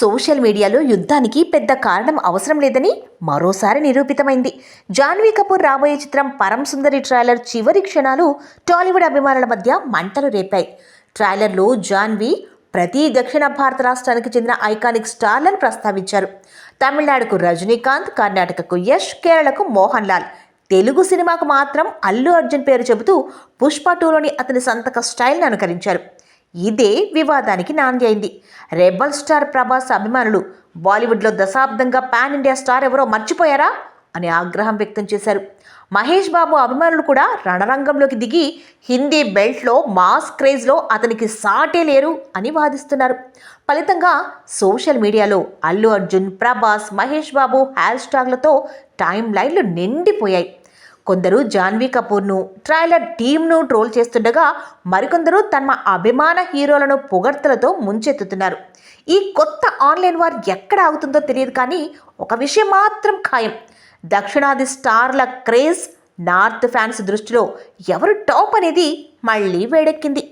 Social మీడియాలో యుద్ధానికి పెద్ద కారణం అవసరం లేదని మరోసారి నిరూపితమైంది. జాన్వీ కపూర్ రాబోయే చిత్రం పరం సుందరి ట్రైలర్ చివరి క్షణాలు టాలీవుడ్ అభిమానుల మధ్య మంటలు రేపాయి. ట్రైలర్లో జాన్వీ ప్రతి దక్షిణ భారత రాష్ట్రానికి చెందిన ఐకానిక్ స్టార్లను ప్రస్తావించారు. తమిళనాడుకు రజనీకాంత్ కర్ణాటకకు యష్ కేరళకు మోహన్ లాల్. తెలుగు సినిమాకు మాత్రం అల్లు అర్జున్ పేరు చెబుతూ పుష్ప టూలోని అతని సంతక స్టైల్ను అనుకరించారు. ఇదే వివాదానికి నాంది అయింది రెబల్ స్టార్ ప్రభాస్ అభిమానులు బాలీవుడ్లో దశాబ్దంగా పాన్ ఇండియా స్టార్ ఎవరో మర్చిపోయారా? అని ఆగ్రహం వ్యక్తం చేశారు. మహేష్ బాబు అభిమానులు కూడా రణరంగంలోకి దిగి హిందీ బెల్ట్లో మాస్ క్రేజ్లో అతనికి సాటే లేరు అని వాదిస్తున్నారు. ఫలితంగా సోషల్ మీడియాలో అల్లు అర్జున్ ప్రభాస్ మహేష్ బాబు హ్యాష్ ట్యాగ్లతో టైం లైన్లు నిండిపోయాయి. కొందరు జాన్వీ కపూర్ను ట్రైలర్ టీంను ట్రోల్ చేస్తుండగా మరికొందరు తమ అభిమాన హీరోలను పొగడ్తలతో ముంచెత్తుతున్నారు. ఈ కొత్త ఆన్లైన్ వార్ ఎక్కడ ఆగుతుందో తెలియదు కానీ ఒక విషయం మాత్రం ఖాయం. దక్షిణాది స్టార్ల క్రేజ్ నార్త్ ఫ్యాన్స్ దృష్టిలో ఎవరు టాప్ అనేది మళ్ళీ వేడెక్కింది.